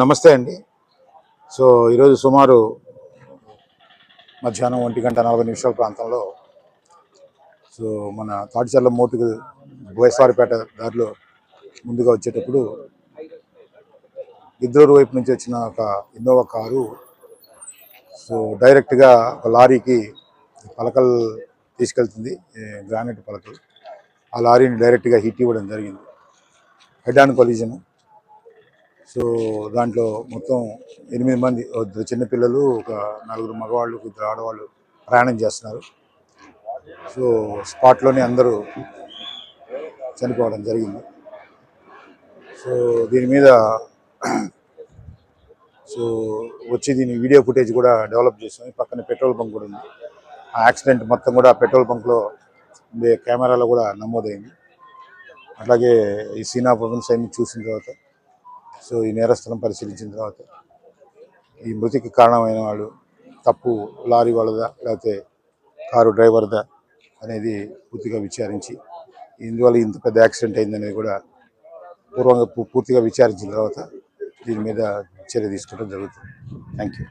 నమస్తే అండి. సో ఈరోజు సుమారు మధ్యాహ్నం ఒంటి గంట నలభై నిమిషాల ప్రాంతంలో సో మన తాటిచర్ల మోటుకు బోయస్వారిపేట దారిలో ముందుగా వచ్చేటప్పుడు ఇద్దరు వైపు నుంచి వచ్చిన ఒక ఇన్నోవా కారు సో డైరెక్ట్గా ఒక లారీకి పలకలు తీసుకెళ్తుంది గ్రానైట్ పలకలు. ఆ లారీని డైరెక్ట్గా హిట్ ఇవ్వడం జరిగింది. Head on collision. సో దాంట్లో మొత్తం ఎనిమిది మంది చిన్నపిల్లలు ఒక నలుగురు మగవాళ్ళు ఇద్దరు ఆడవాళ్ళు ప్రయాణం చేస్తున్నారు. సో స్పాట్లోనే అందరూ చనిపోవడం జరిగింది. సో దీని మీద సో వచ్చి దీని వీడియో ఫుటేజ్ కూడా డెవలప్ చేసాం. పక్కన పెట్రోల్ బంక్ కూడా ఉంది. ఆ యాక్సిడెంట్ మొత్తం కూడా పెట్రోల్ బంక్లో ఉండే కెమెరాలో కూడా నమోదైంది. అట్లాగే ఈ సీనా ఆఫ్ అన్ని చూసిన తర్వాత సో ఈ నేరస్థలం పరిశీలించిన తర్వాత ఈ మృతికి కారణమైన వాళ్ళు తప్పు లారీ వాళ్ళదా లేకపోతే కారు డ్రైవర్దా అనేది పూర్తిగా విచారించి ఇందువల్ల ఇంత పెద్ద యాక్సిడెంట్ అయిందనేది కూడా పూర్వంగా పూ- పూర్తిగా విచారించిన తర్వాత దీని మీద చర్య తీసుకోవడం జరుగుతుంది. Thank you.